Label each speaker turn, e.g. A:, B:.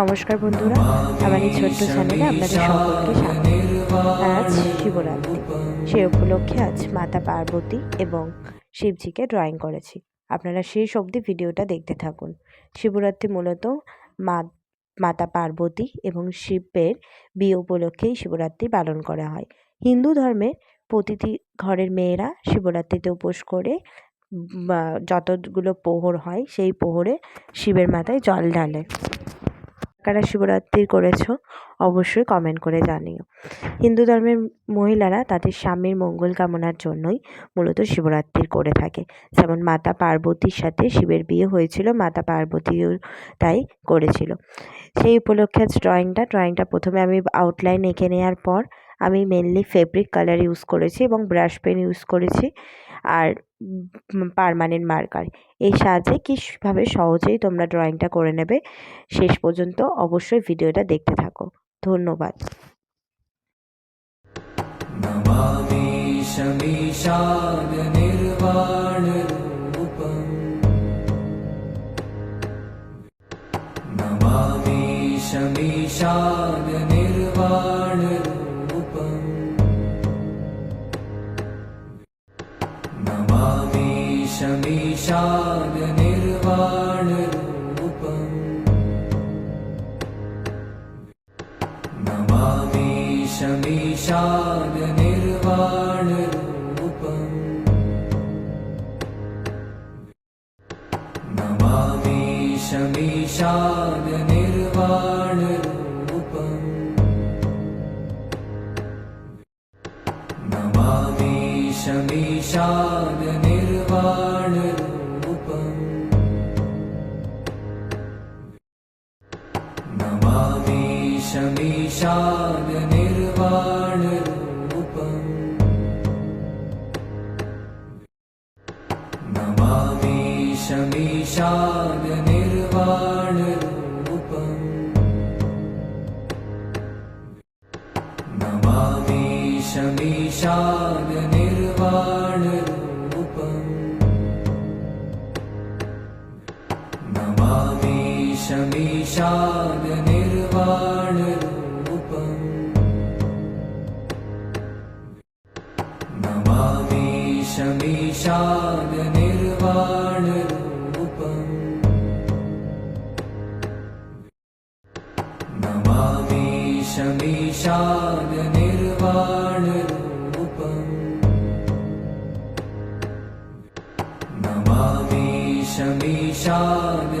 A: নমস্কার বন্ধুরা, আমার এই ছোট্ট চ্যানেলে আপনাদের সকলকে স্বাগত। আজ শিবরাত্রি, সে উপলক্ষে আজ মাতা পার্বতী এবং শিবজিকে ড্রয়িং করেছি। আপনারা শেষ অবধি ভিডিওটা দেখতে থাকুন। শিবরাত্রি মূলত মা, মাতা পার্বতী এবং শিবের বিয়ে উপলক্ষেই শিবরাত্রি পালন করা হয়। হিন্দু ধর্মে প্রতিটি ঘরের মেয়েরা শিবরাত্রিতে উপোস করে যতগুলো পোহর হয় সেই পোহরে শিবের মাথায় জল ঢালে। কারা শিবরাত্রি করেছ, অবশ্যই কমেন্ট করে জানিও। হিন্দু ধর্মের মহিলারা তাদের স্বামীর মঙ্গল কামনার জন্যই মূলত শিবরাত্রি করে থাকে। যেমন মাতা পার্বতীর সাথে শিবের বিয়ে হয়েছিল, মাতা পার্বতীও তাই করেছিল। সেই উপলক্ষে ড্রয়িংটা ড্রয়িংটা প্রথমে আমি আউটলাইন এঁকে নেওয়ার পর আমি মেনলি ফেব্রিক কালার ইউজ করেছি এবং ব্রাশ পেন ইউজ করেছি। আর পারমানেন্ট মার্কার এই সাহায্যে কীভাবে সহজেই তোমরা ড্রয়িংটা করে নেবে শেষ পর্যন্ত অবশ্যই ভিডিওটা দেখতে থাকো ধন্যবাদ
B: नमामि शमीशाननिर्वाणरूपम् शमीशाननिर्वाणरूपम् नमामि शमीशाननिर्वाणरूपम् नमामि शमीशाननिर्वाणरूपम् नमामि शमीशाननिर्वाणरूपम् भादिभाग निर्वाण नभादिश दिशा निर्वाण शमीशाननिर्वाणरूपम् नमामि शमीशाननिर्वाणरूपम् नमामि शमीशाननिर्वाणरूपम् नमामि शमीशान